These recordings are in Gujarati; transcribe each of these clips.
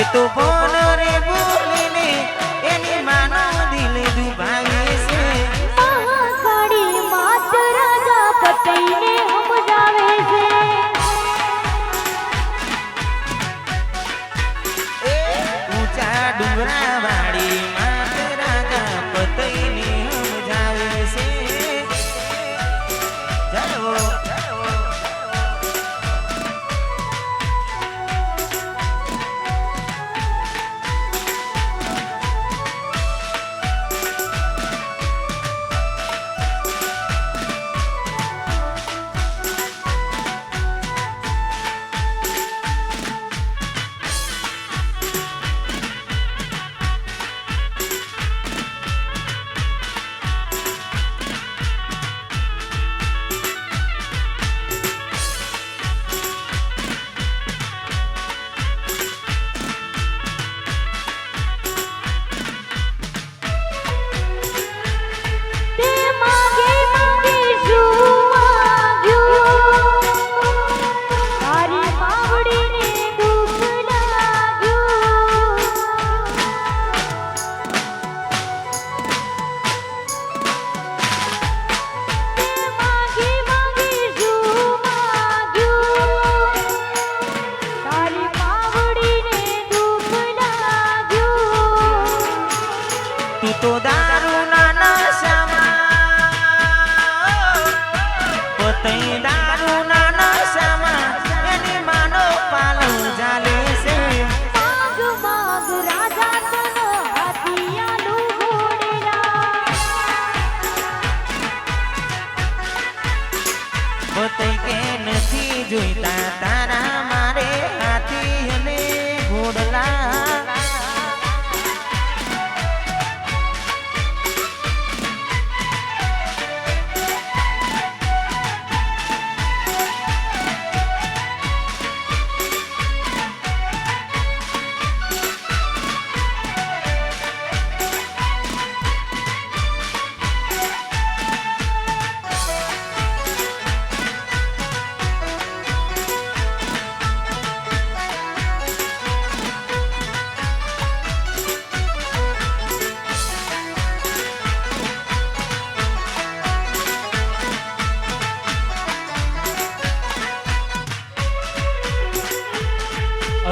એ તો ભવન રે બોલે.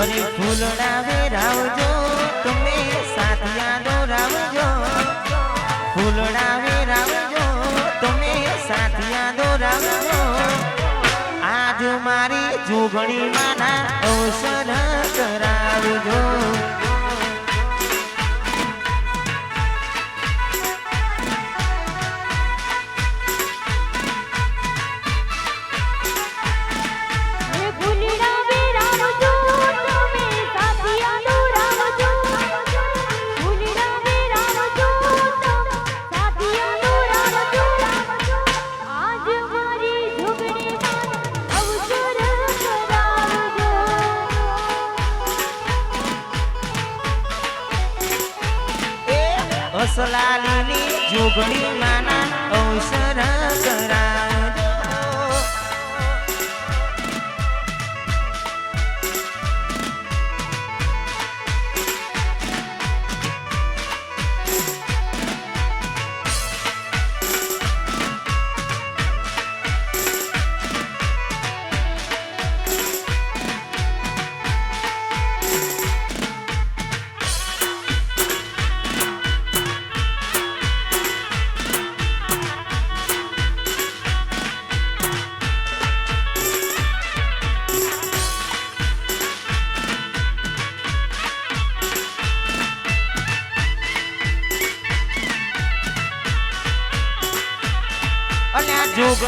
અરે ફૂલડા વેરાવજો તમે સાથિયા દોરાવજો ફૂલડા વેરાવજો તમે સાથિયા દોરાવજો આજ મારી જોગણી માના અવસર કરાવજો. હસલાલીની જોગણી માના અવસર કરા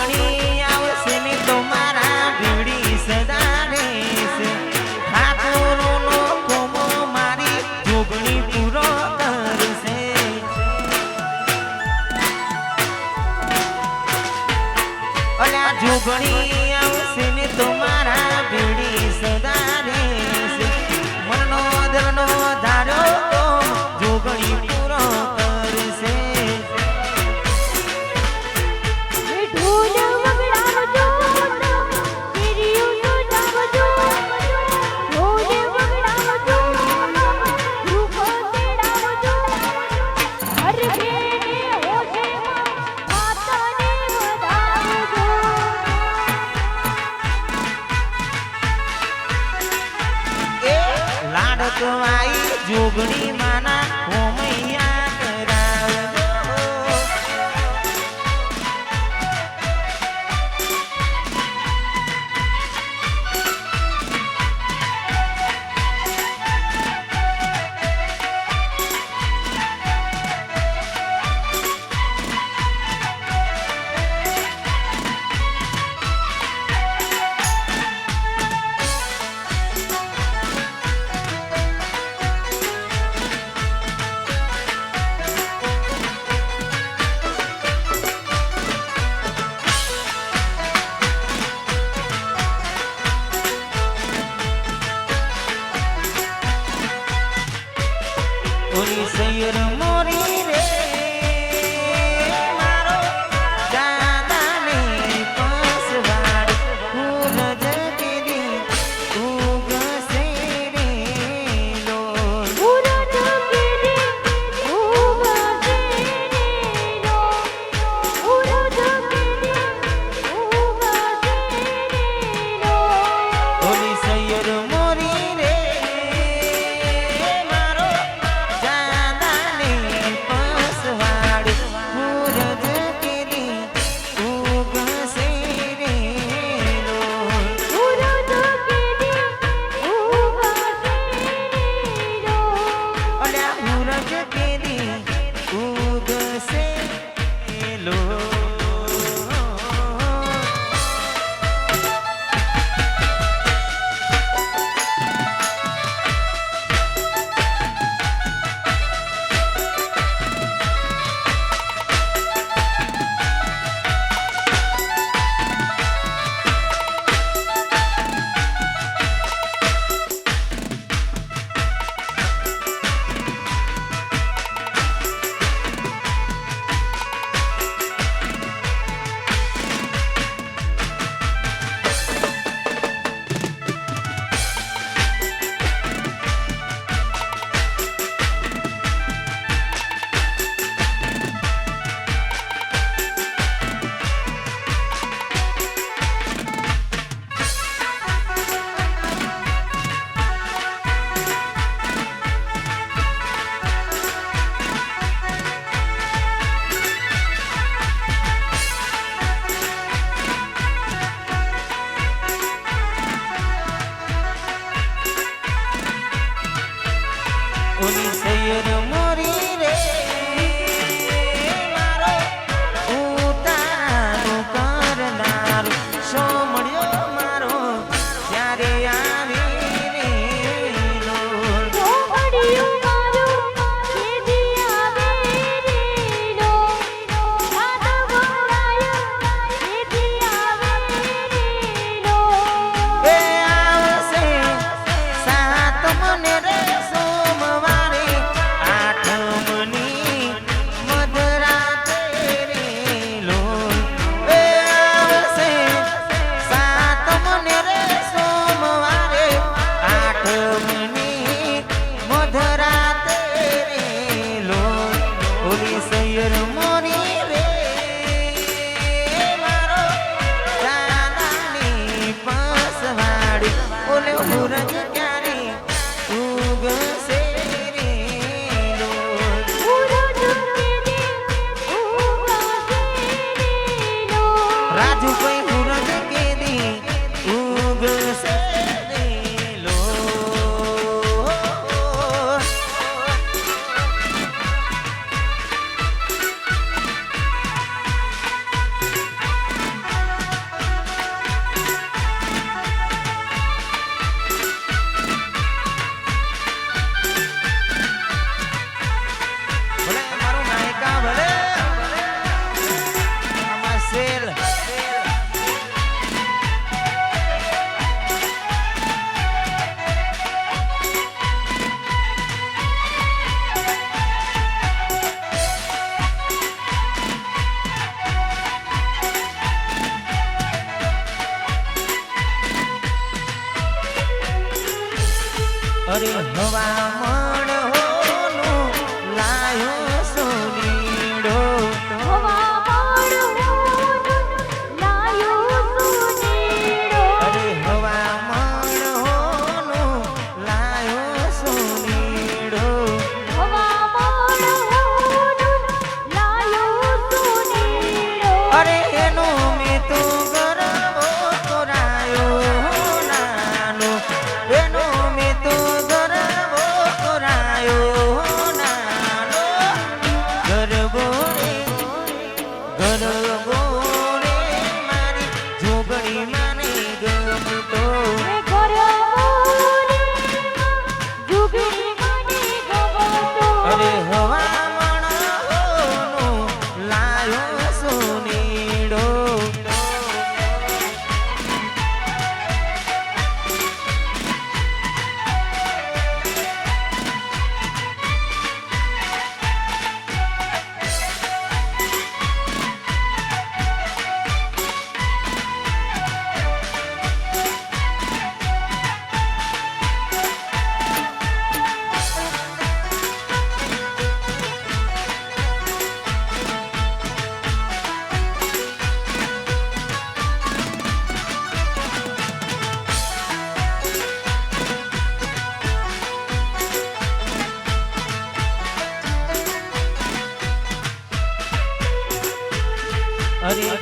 money. you're the અરે હવામણ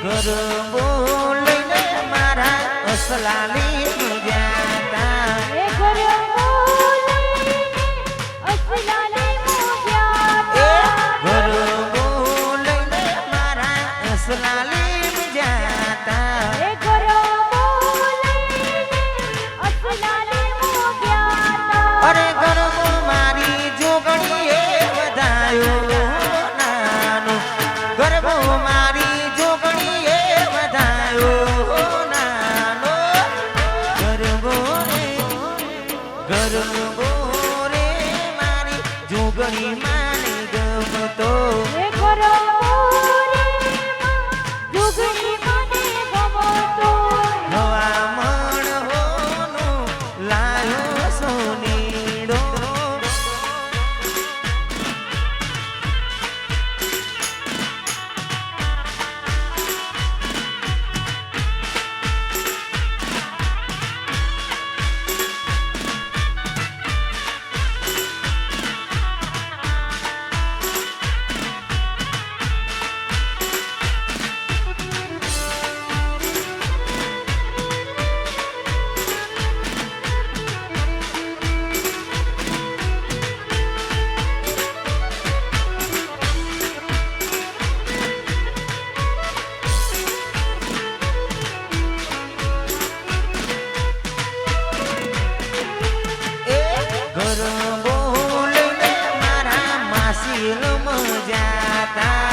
ઘર બોલીને મારા અસલાલી na